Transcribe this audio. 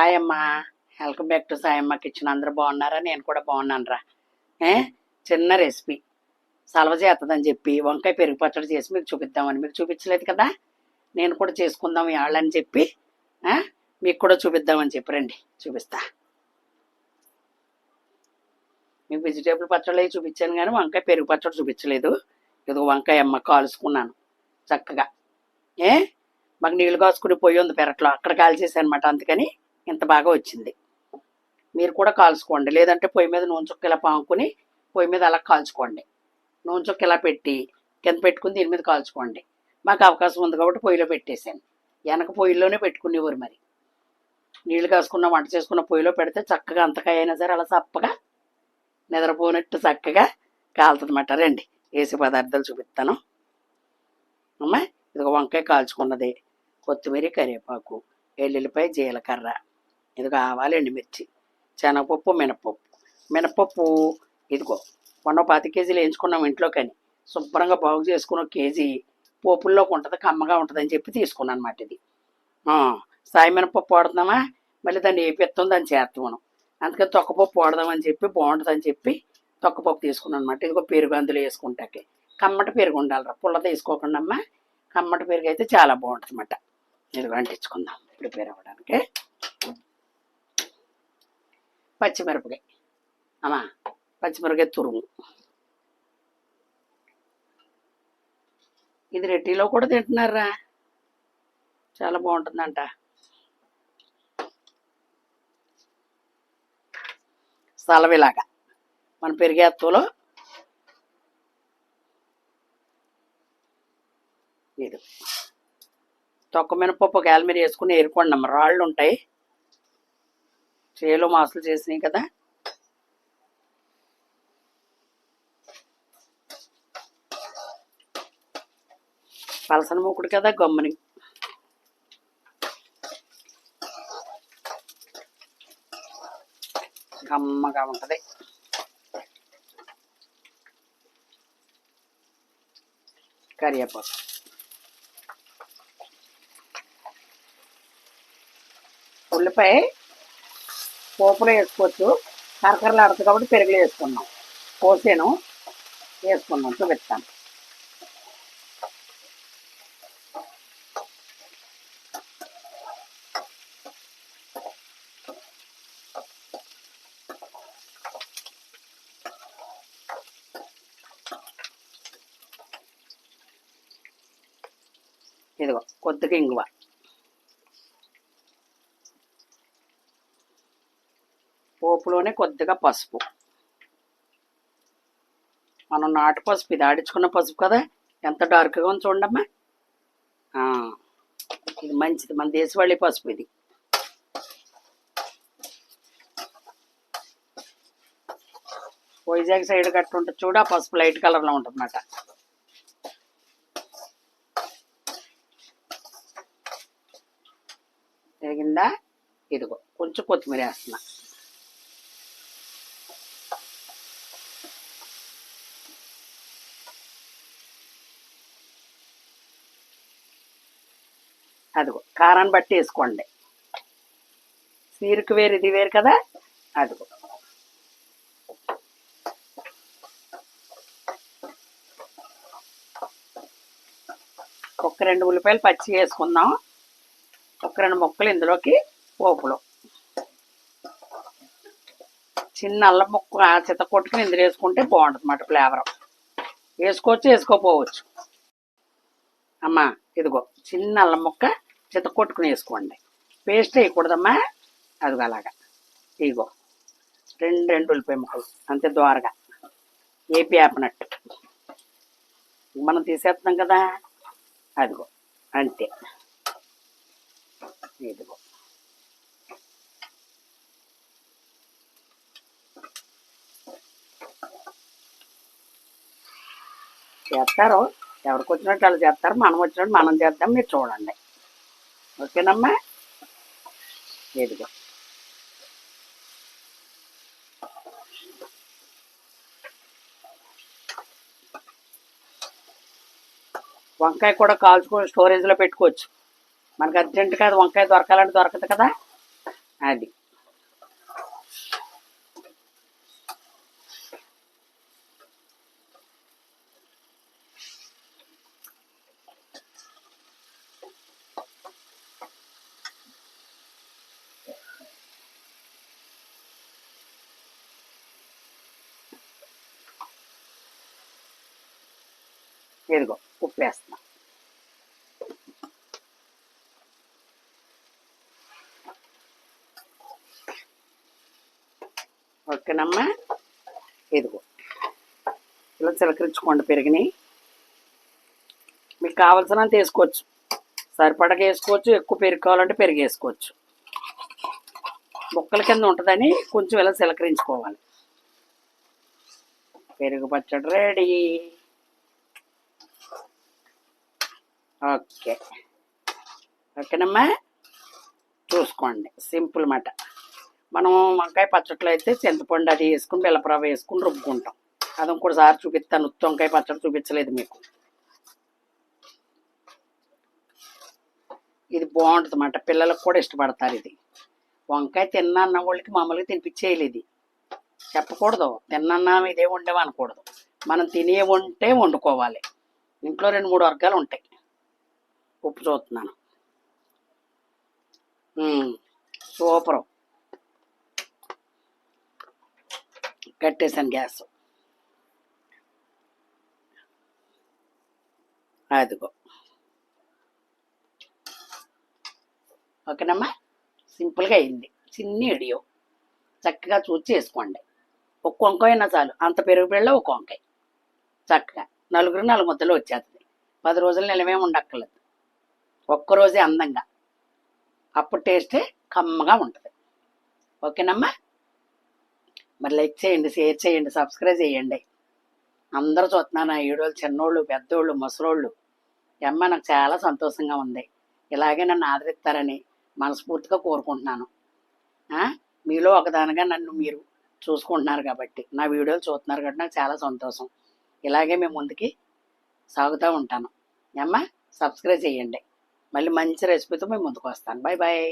Hi అమ్మా welcome back to Saayamma kitchen. అందరూ బాగున్నారా? నేను కూడా బాగున్నాను రా ఏ? చిన్న రెసిపీ. సలవ చేస్తుందని చెప్పి వంకాయ పెరుగు పచ్చడి చేసి మీకు చూపిద్దామని. మీకు చూపించలేదు కదా? నేను కూడా చేసుకుందాం ఇవాళని చెప్పి మీకు కూడా చూపిద్దామని చెప్పి రండి. చూపిస్తా. మీకు వెజిటేబుల్ పచ్చడి అవి చూపించాను కానీ వంకాయ పెరుగు పచ్చడి చూపించలేదు. ఇది వంకాయ అమ్మ కాల్చుకున్నాను చక్కగా. ఏ? మాకు నీళ్ళు కాసుకుని పోయి ఉంది పెరట్లో. అక్కడ కాల్చేసాను అనమాట అందుకని ఇంత బాగా వచ్చింది. మీరు కూడా కాల్చుకోండి. లేదంటే పొయ్యి మీద నూనె చుక్క ఇలా పాముకుని పొయ్యి మీద అలా కాల్చుకోండి. నూనె చుక్క ఇలా పెట్టి కింద పెట్టుకుని దీని మీద కాల్చుకోండి. మాకు అవకాశం ఉంది కాబట్టి పొయ్యిలో పెట్టేశాను. వెనక పొయ్యిలోనే పెట్టుకునేవారు మరి. నీళ్ళు కాసుకున్న వంట చేసుకున్న పొయ్యిలో పెడితే చక్కగా అంతకాయ అయినా సరే అలా చప్పగా నిద్రపోనట్టు చక్కగా కాలుతుందన్నమాట. రండి. వేసే పదార్థాలు చూపిస్తాను. అమ్మ ఇదిగో వంకాయ కాల్చుకున్నది. కొత్తిమీర కరివేపాకు ఎల్లుల్లిపాయ జీలకర్ర. ఇది కావాలండి ఎండుమిర్చి శనగపప్పు మినపప్పు. మినపప్పు ఇదిగో మొన్న పాతి కేజీలు వేయించుకున్నాం ఇంట్లో కానీ శుభ్రంగా బాగు చేసుకున్న కేజీ పోపుల్లోకి ఉంటుంది కమ్మగా ఉంటుంది అని చెప్పి తీసుకున్నాను అనమాట ఇది సాయి మినపప్పు వాడుతున్నామా? మళ్ళీ దాన్ని ఏపిస్తాం దాన్ని చేస్తాం మనం. అందుకని తొక్కపప్పు వాడదామని చెప్పి బాగుంటుందని చెప్పి తొక్కపప్పు తీసుకున్నాను అనమాట ఇదిగో పెరుగు అందులో వేసుకుంటాకి. కమ్మటి పెరుగు ఉండాలిరా పుల్ల తీసుకోకుండా అమ్మా. కమ్మటి పెరుగు అయితే చాలా బాగుంటుంది అన్నమాట ఇదిగో అంటించుకుందాం ప్రిపేర్ అవ్వడానికి పచ్చిమిరపకాయ. ஆமாம் పచ్చిమిరపకాయ తురుము. ఇది రెట్టిలో కూడా తింటున్నారా? చాలా బాగుంటుందంట. సలవిలాగా. మన పెరిగేత్తులో ఇది. తొక్క మినపప్పు గాలి మీరు వేసుకుని ఏరుకోండి అమ్మ. రాళ్ళు ఉంటాయి. చేలో మాసులు చేసినాయి కదా. పలసన మూకుడు కదా గమ్ముని. గమ్మగా ఉంటది. కరివేపాకు. ఉల్లిపాయ పోపులో వేసుకోవచ్చు. కరకరలు ఆడుతుంది కాబట్టి పెరుగులో వేసుకున్నాం. పోసేను వేసుకున్నాం. చూపిస్తాను. ఇదిగో కొద్దిగా ఇంగువ. పోపులోనే కొద్దిగా పసుపు. మనం నాటు పసుపు ఇది ఆడించుకున్న పసుపు కదా? ఎంత డార్క్గా ఉంది చూడమ్మా ఇది మంచిది. మన దేశవాళీ పసుపు ఇది. వైజాగ్ సైడ్ కట్టు ఉంటుంది చూడు ఆ పసుపు లైట్ కలర్లో ఉంటుంది అన్నమాట ఇదిగో కొంచెం కొత్తిమీర వేస్తున్నా. అదిగో కారాన్ని బట్టి వేసుకోండి. స్వీరుకు వేరు ఇది వేరు కదా? అదిగో. ఒక రెండు ఉల్లిపాయలు పచ్చి వేసుకుందాం. ఒక రెండు ముక్కలు ఇందులోకి పోపులు. చిన్న అల్లం ముక్క చిత్త కొట్టుకుని ఇందులో వేసుకుంటే బాగుంటుంది అన్నమాట ఫ్లేవర్. వేసుకోవచ్చు వేసుకోపోవచ్చు అమ్మా ఇదిగో చిన్న అల్లం ముక్క చిత్త కొట్టుకుని వేసుకోండి. పేస్ట్ వేయకూడదమ్మా. అదిగో అలాగా. ఇదిగో. రెండు రెండు ఉల్లిపాయ ముక్కలు. అంతే దోరగా. ఏపీ ఆపినట్టు. మనం తీసేస్తున్నాం కదా. అదిగో. అంతే. ఇదిగో. చేస్తారు. ఎవరికి వచ్చినట్టు వాళ్ళు చేస్తారు. మనం వచ్చినట్టు మనం చేద్దాం. మీరు చూడండి. ఓకేనమ్మా? ఇదిగో. వంకాయ కూడా కాల్చుకొని స్టోరేజ్లో పెట్టుకోవచ్చు. మనకు అర్జెంట్ కాదు వంకాయ దొరకాలంటే దొరకదు కదా? అది. ఇదిగో ఉప్పు వేస్తున్నా ఓకేనమ్మా ఇదిగో ఇలా చిలకరించుకోండి పెరిగినాయి మీకు కావాల్సినంత వేసుకోవచ్చు సరిపడగా వేసుకోవచ్చు ఎక్కువ పెరుగు కావాలంటే పెరుగు వేసుకోవచ్చు ముక్కల కింద ఉంటుందని కొంచెం ఇలా చిలకరించుకోవాలి పెరుగు పచ్చడి రెడీ ఓకే. ఓకేనమ్మా చూసుకోండి. సింపుల్ మాట. మనం వంకాయ పచ్చట్లో అయితే చింతపండు అది వేసుకుని బెల్లప్రవ వేసుకుని రుబ్బుకుంటాం. అది ఇంకోటిసారి చూపిస్తాను. ఉత్త వంకాయ పచ్చడి చూపించలేదు మీకు. ఇది బాగుంటుంది అన్నమాట పిల్లలకు కూడా ఇష్టపడతారు ఇది. వంకాయ తిన్నా అన్న వాళ్ళకి మామూలుగా తినిపించేయాలి ఇది. చెప్పకూడదు. తిన్నన్నాం ఇదే వండేవి అనకూడదు మనం తినే వంటే వండుకోవాలి. ఇంట్లో రెండు మూడు వర్గాలు ఉంటాయి. ఉప్పు చూస్తున్నాను సూపర్. సూపరు కట్టేశాను గ్యాస్. అదిగో. ఓకేనమ్మా? సింపుల్గా అయింది. చిన్ని ఇడియో చక్కగా చూసి చేసుకోండి. ఒక్క వంకాయ అయినా చాలు. అంత పెరుగు బిళ్ళ ఒక వంకాయ చక్కగా. నలుగురు నాలుగు ముద్దలు వచ్చేస్తుంది పది రోజులు నిలవే ఉండక్కర్లేదు. ఒక్కరోజే అందంగా. అప్పుడు టేస్టే కమ్మగా ఉంటుంది. ఓకేనమ్మా? మరి లైక్ చేయండి షేర్ చేయండి సబ్స్క్రైబ్ చేయండి. అందరూ చూస్తున్నాను ఏడోళ్ళు చిన్నోళ్ళు పెద్దోళ్ళు ముసలోళ్ళు. అమ్మ నాకు చాలా సంతోషంగా ఉంది. ఇలాగే నన్ను ఆదరిస్తారని మనస్ఫూర్తిగా కోరుకుంటున్నాను. మీలో ఒకదానిగా నన్ను మీరు చూసుకుంటున్నారు కాబట్టి నా వీడియోలు చూస్తున్నారు కాబట్టి నాకు చాలా సంతోషం. ఇలాగే మేము ముందుకి సాగుతూ ఉంటాను. అమ్మ సబ్స్క్రైబ్ చేయండి. మళ్ళీ మంచి రెసిపీతో మేము ముందుకు వస్తాను. Bye bye